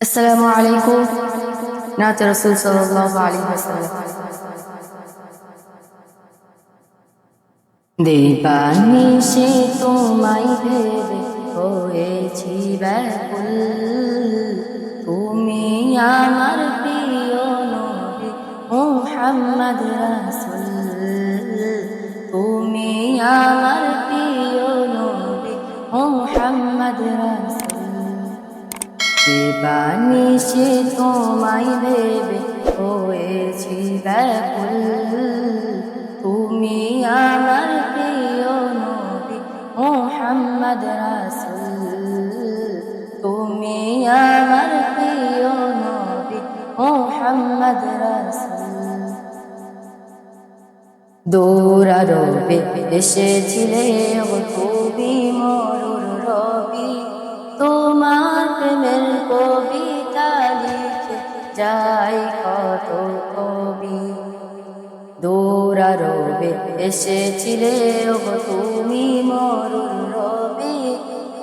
আসসালামু দেবানিশে তোমায় ভেবে হয়েছি ব্যাকুল। তুমি আমার দেবানিশে তোমায় ভেবে হয়েছি ব্যাকুল। তুমি আমার প্রিয় নবী মোহাম্মদ রাসূল। তুমি আমার প্রিয় নবী মোহাম্মদ রাসূল। দৌড়ারবে এসেছিলে তুমি মরুর যাই কত কবি। দৌড়ারবে এসেছিলে তুমি মরুর রবি।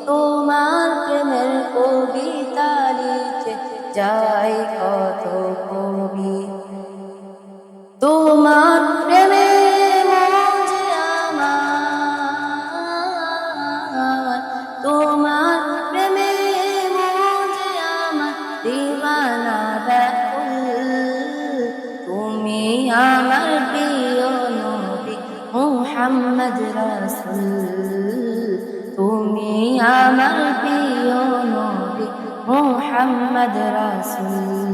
তোমার প্রেমের কবিতা লিখে যাই কত কবি। তোমার মুহাম্মদ রাসূল, তুমি আমার প্রিয় নবী মুহাম্মদ রাসূল।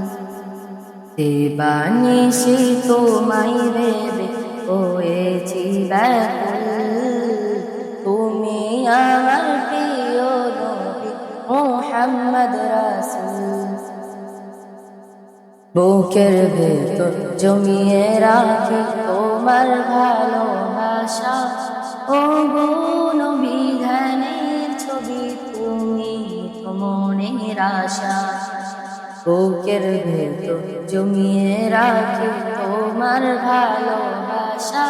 দেবানিশি তোমায় ভেবে হয়েছি ব্যাকুল তুমি আমার প্রিয় নবী মোহাম্মদ রাসূল। বুকের ভেতর জমিয়ে রাখি তোমার ভালোবাসা। ও গুণ বিধানের ছবি তুমি মনের আশা। বুকের ভেতর জমিয়ে রাখি তোমার ভালোবাসা।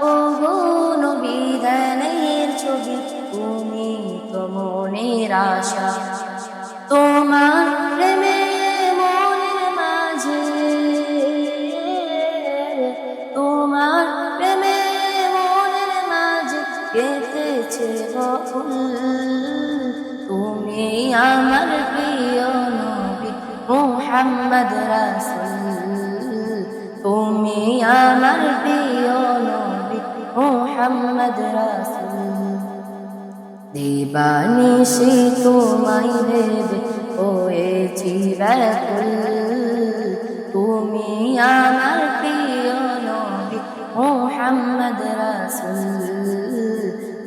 ও গুণ বিধানের ছবি তুমি তো মনের আশা। তোমার বহুল তুমি আমার প্রিয় নবী মুহাম্মদ রাসূল। তুমি আমার প্রিয় নবী মুহাম্মদ রাসূল। দিবানিশি তোমায় ভেবে হয়েছি ব্যাকুল তুমি আমার প্রিয় নবী মোহাম্মদ রাসূল।